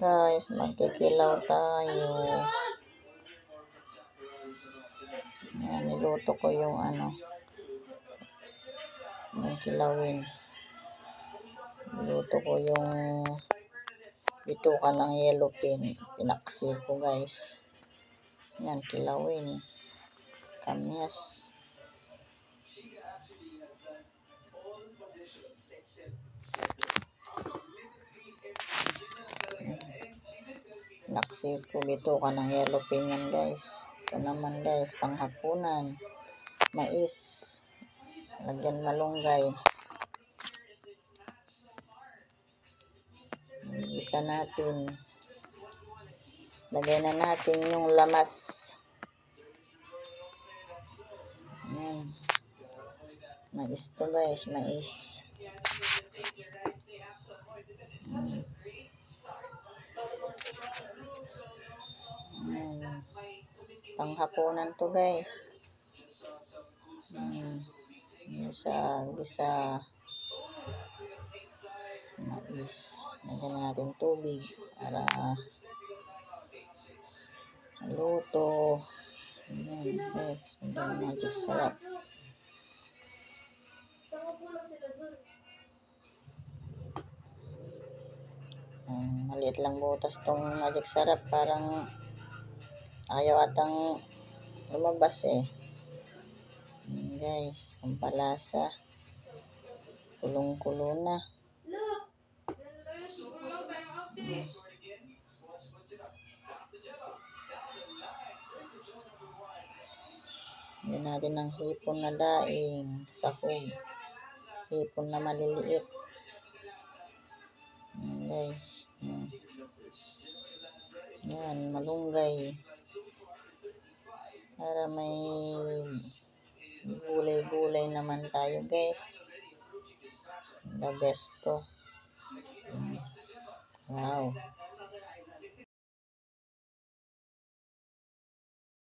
Guys, magkikilaw tayo. Yan, niluto ko yung ano, yung kilawin. Niluto ko yung bituka ng yellow pin. Pinaksi ko guys. Yan, kilawin. Kamyas. Naksi po bituka ng yellow pin yan guys. Ito naman guys, panghapunan. Mais. Lagyan malunggay. Isa natin. Lagay na natin yung lamas. Yan. Mais to guys, mais. Mm. Panghapunan to guys. Mm. Gisa, gisa. Mais. Lagyan na natin tubig para luto. Ayan, guys. Ang magic sarap. Um, maliit lang butas tong magic sarap. Parang ayaw atang lumabas eh. Ayan, guys, pampalasa. Kulong-kulo na. Yan natin ng hipon na daing, sahog. Hipon na maliliit. Ayan guys. Mm. Yan, malunggay. Para may gulay-gulay naman tayo guys. The best to. Wow.